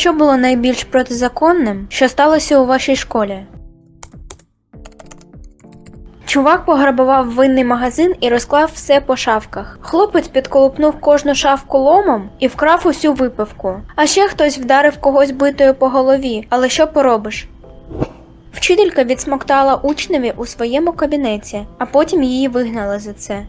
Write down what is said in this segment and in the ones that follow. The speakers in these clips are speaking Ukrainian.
Що було найбільш протизаконним, що сталося у вашій школі? Чувак пограбував винний магазин і розклав все по шафках. Хлопець підколупнув кожну шафку ломом і вкрав усю випивку. А ще хтось вдарив когось битою по голові, але що поробиш? Вчителька відсмоктала учневі у своєму кабінеті, а потім її вигнали за це.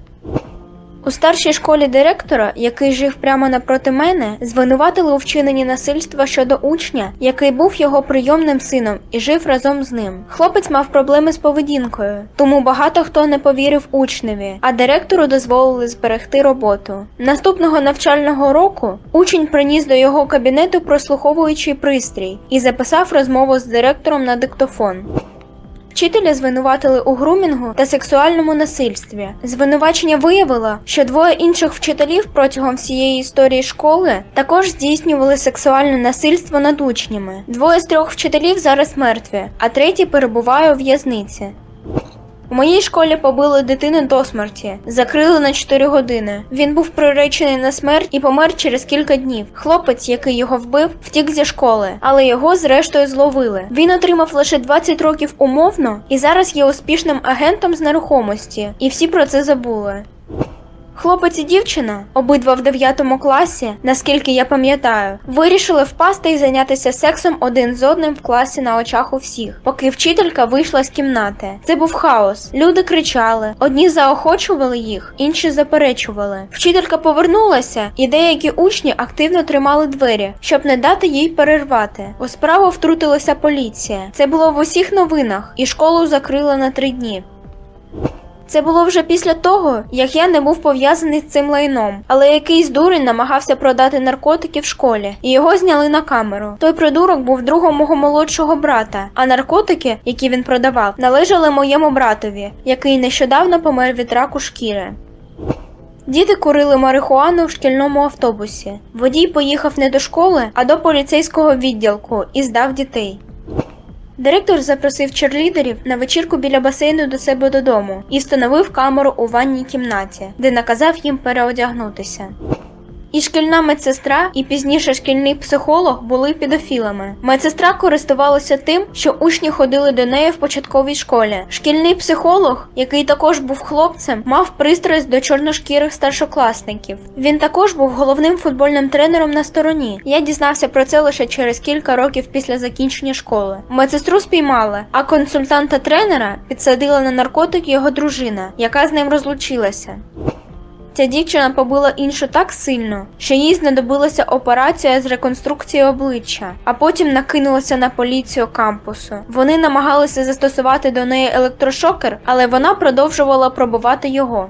У старшій школі директора, який жив прямо напроти мене, звинуватили у вчиненні насильства щодо учня, який був його прийомним сином і жив разом з ним. Хлопець мав проблеми з поведінкою, тому багато хто не повірив учневі, а директору дозволили зберегти роботу. Наступного навчального року учень приніс до його кабінету прослуховуючий пристрій і записав розмову з директором на диктофон. Вчителя звинуватили у грумінгу та сексуальному насильстві. Звинувачення виявило, що двоє інших вчителів протягом всієї історії школи також здійснювали сексуальне насильство над учнями. Двоє з трьох вчителів зараз мертві, а третій перебуває у в'язниці. У моїй школі побили дитину до смерті, закрили на 4 години. Він був приречений на смерть і помер через кілька днів. Хлопець, який його вбив, втік зі школи, але його зрештою зловили. Він отримав лише 20 років умовно і зараз є успішним агентом з нерухомості, і всі про це забули. Хлопець і дівчина, обидва в 9 класі, наскільки я пам'ятаю, вирішили впасти і зайнятися сексом один з одним в класі на очах у всіх, поки вчителька вийшла з кімнати. Це був хаос. Люди кричали, одні заохочували їх, інші заперечували. Вчителька повернулася, і деякі учні активно тримали двері, щоб не дати їй перервати. У справу втрутилася поліція. Це було в усіх новинах, і школу закрили на три дні. Це було вже після того, як я не був пов'язаний з цим лайном, але якийсь дурень намагався продати наркотики в школі, і його зняли на камеру. Той придурок був другом мого молодшого брата, а наркотики, які він продавав, належали моєму братові, який нещодавно помер від раку шкіри. Діти курили марихуану в шкільному автобусі. Водій поїхав не до школи, а до поліцейського відділку і здав дітей. Директор запросив черлідерів на вечірку біля басейну до себе додому і встановив камеру у ванній кімнаті, де наказав їм переодягнутися. І шкільна медсестра, і пізніше шкільний психолог були педофілами. Медсестра користувалася тим, що учні ходили до неї в початковій школі. Шкільний психолог, який також був хлопцем, мав пристрасть до чорношкірих старшокласників. Він також був головним футбольним тренером на стороні. Я дізнався про це лише через кілька років після закінчення школи. Медсестру спіймали, а консультанта тренера підсадила на наркотик його дружина, яка з ним розлучилася. Ця дівчина побила іншу так сильно, що їй знадобилася операція з реконструкції обличчя, а потім накинулася на поліцію кампусу. Вони намагалися застосувати до неї електрошокер, але вона продовжувала пробувати його.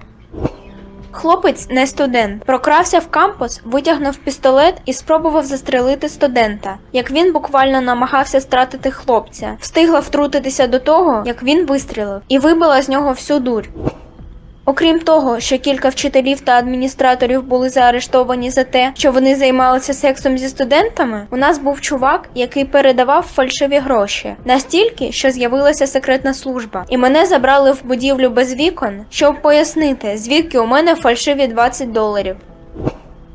Хлопець, не студент, прокрався в кампус, витягнув пістолет і спробував застрелити студента. Як він буквально намагався стратити хлопця, встигла втрутитися до того, як він вистрілив, і вибила з нього всю дурь. Окрім того, що кілька вчителів та адміністраторів були заарештовані за те, що вони займалися сексом зі студентами, у нас був чувак, який передавав фальшиві гроші, настільки, що з'явилася секретна служба, і мене забрали в будівлю без вікон, щоб пояснити, звідки у мене фальшиві 20 доларів.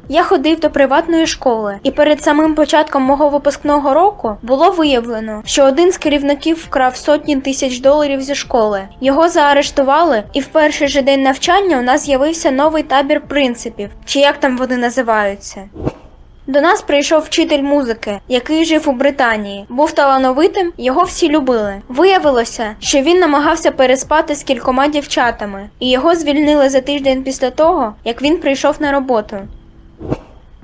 Я ходив до приватної школи, і перед самим початком мого випускного року було виявлено, що один з керівників вкрав сотні тисяч доларів зі школи. Його заарештували, і в перший же день навчання у нас з'явився новий табір принципів, чи як там вони називаються. До нас прийшов вчитель музики, який жив у Британії. Був талановитим, його всі любили. Виявилося, що він намагався переспати з кількома дівчатами, і його звільнили за тиждень після того, як він прийшов на роботу.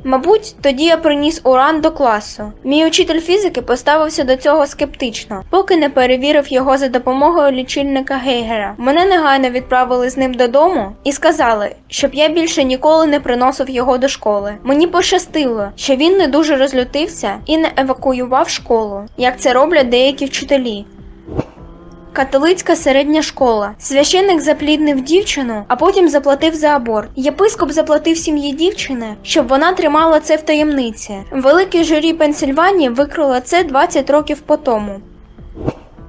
Мабуть, тоді я приніс уран до класу. Мій учитель фізики поставився до цього скептично, поки не перевірив його за допомогою лічильника Гейгера. Мене негайно відправили з ним додому і сказали, щоб я більше ніколи не приносив його до школи. Мені пощастило, що він не дуже розлютився і не евакуював школу, як це роблять деякі вчителі. Католицька середня школа. Священник запліднив дівчину, а потім заплатив за аборт. Єпископ заплатив сім'ї дівчини, щоб вона тримала це в таємниці. Велике журі Пенсильванії викрило це 20 років по тому.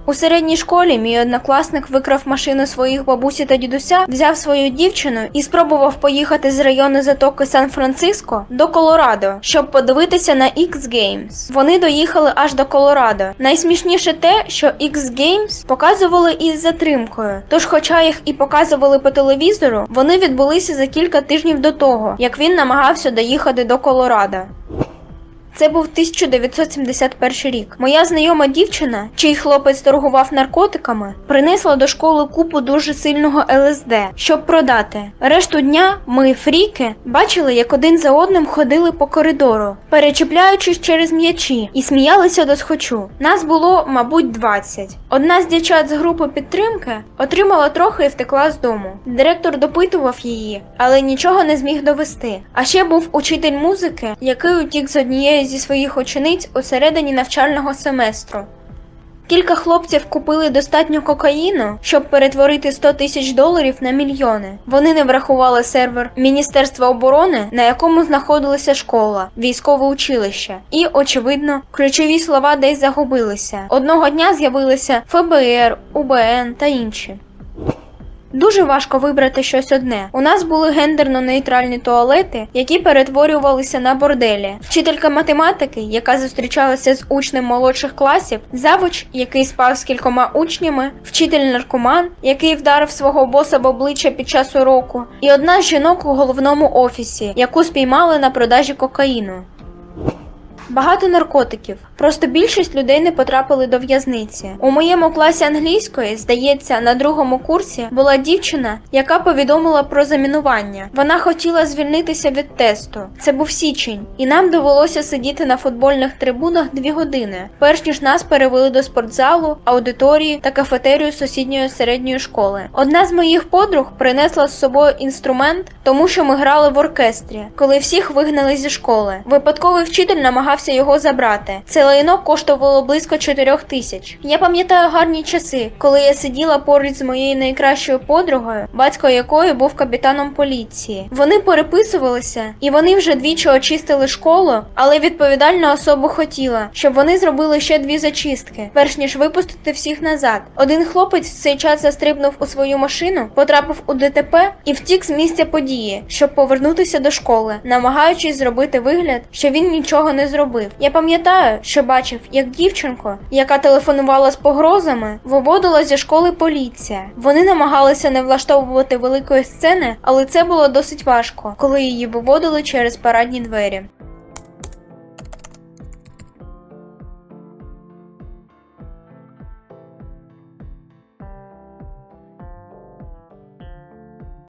У середній школі мій однокласник викрав машину своїх бабусі та дідуся, взяв свою дівчину і спробував поїхати з району затоки Сан-Франциско до Колорадо, щоб подивитися на X Games. Вони доїхали аж до Колорадо. Найсмішніше те, що X Games показували із затримкою. Тож, хоча їх і показували по телевізору, вони відбулися за кілька тижнів до того, як він намагався доїхати до Колорадо. Це був 1971 рік. Моя знайома дівчина, чий хлопець торгував наркотиками, принесла до школи купу дуже сильного ЛСД, щоб продати. Решту дня ми, фріки, бачили, як один за одним ходили по коридору, перечіпляючись через м'ячі, і сміялися до схочу. Нас було, мабуть, 20. Одна з дівчат з групи підтримки отримала трохи і втекла з дому. Директор допитував її, але нічого не зміг довести. А ще був учитель музики, який утік з однієї зі своїх учениць у середині навчального семестру. Кілька хлопців купили достатньо кокаїну, щоб перетворити 100 тисяч доларів на мільйони. Вони не врахували сервер Міністерства оборони, на якому знаходилася школа, військове училище, і, очевидно, ключові слова десь загубилися. Одного дня з'явилися ФБР, УБН та інші. Дуже важко вибрати щось одне. У нас були гендерно-нейтральні туалети, які перетворювалися на борделі. Вчителька математики, яка зустрічалася з учнем молодших класів, завуч, який спав з кількома учнями, вчитель наркоман, який вдарив свого боса в обличчя під час уроку, і одна з жінок у головному офісі, яку спіймали на продажі кокаїну. Багато наркотиків. Просто більшість людей не потрапили до в'язниці. У моєму класі англійської, здається, на другому курсі була дівчина, яка повідомила про замінування. Вона хотіла звільнитися від тесту. Це був січень, і нам довелося сидіти на футбольних трибунах дві години, перш ніж нас перевели до спортзалу, аудиторії та кафетерію сусідньої середньої школи. Одна з моїх подруг принесла з собою інструмент, тому що ми грали в оркестрі, коли всіх вигнали зі школи. Випадковий вчитель намагався його забрати. Це лайно коштувало близько 4 тисяч. Я пам'ятаю гарні часи, коли я сиділа поруч з моєю найкращою подругою, батько якої був капітаном поліції. Вони переписувалися, і вони вже двічі очистили школу, але відповідальна особа хотіла, щоб вони зробили ще дві зачистки, перш ніж випустити всіх назад. Один хлопець в цей час застрибнув у свою машину, потрапив у ДТП і втік з місця події, щоб повернутися до школи, намагаючись зробити вигляд, що він нічого не зробив. Я пам'ятаю, що бачив, як дівчинку, яка телефонувала з погрозами, виводила зі школи поліція. Вони намагалися не влаштовувати великої сцени, але це було досить важко, коли її виводили через парадні двері.